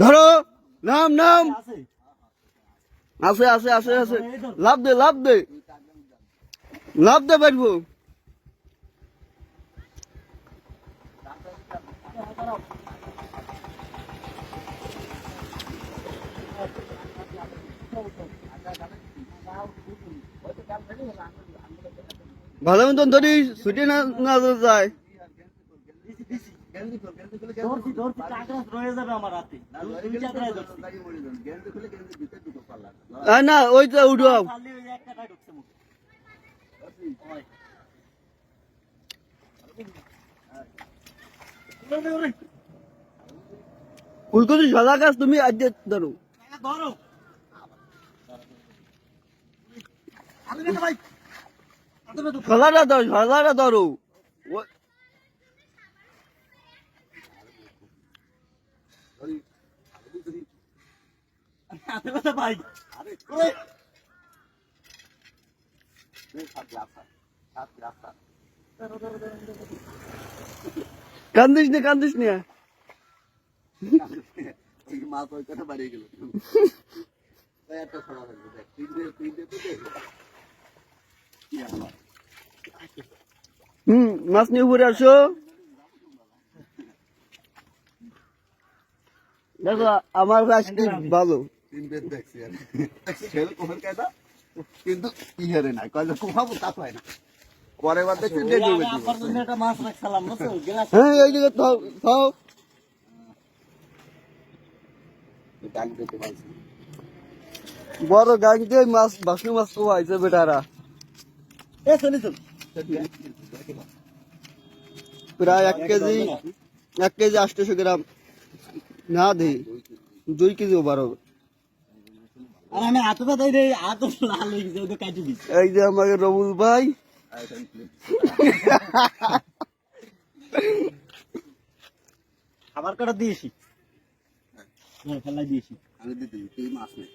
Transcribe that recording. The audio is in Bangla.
ধরো নাম নাম। আছে? আছে আছে আছে আছে। লাভ দে লাভ দে। লাভ দে পারব ভালো মতন ধরি ছুটি না না যায়। ধরছি ধরছি কাগজ রয়ে যাবে আমার হাতে। দুই চাকরায় ধরছি। আ, না ওইটা উঠাও খালি ওই একটা টাকা ঢুকছে মুখে। ওই। ওরে, ওরে, ফুলকপি সাদা গাছ তুমি আজ ধরো। টাকা ধরো। সাদাটা ধরো সাদাটা ধরো। আরে না ভাই ওরে কান্দিস নে কান্দিস নে মাছ ওই কথা বাড়িয়ে গেল একটা ছড়া থাকবে দেখ তিনটে তিনটে তো দেখ হুম মাছ নিয়ে উপরে আসো দেখো আমার গাছ কি ভালো। তিন বেদ দেখছি আর দেখছি ছেলে কোহের কায়দা কিন্তু ইহারে নাই। কয় যে কুহাবো তা হয় না। পরে বার দেখছি ডেড মাছ রাখছিলাম বুঝছ? হ্যাঁ এই দিকে থাও থাও। বড় গাছ দিয়ে মাছ বাসু মাছ তো হয়েছে বেটারা। এ চলি চল প্রায় এক কেজি এক কেজি আটশোশো গ্রাম। না দে দুই কেজি ওভার হবে। আমি হাতে পাতাই রে হাত লাল গেছে ওদের কাটি দিচ্ছি এই যে আমাকে রবুল ভাই। খাবার কটা দিয়েছি। হ্যাঁ দিয়েছি। আমি দিতে তুই মাছ নেই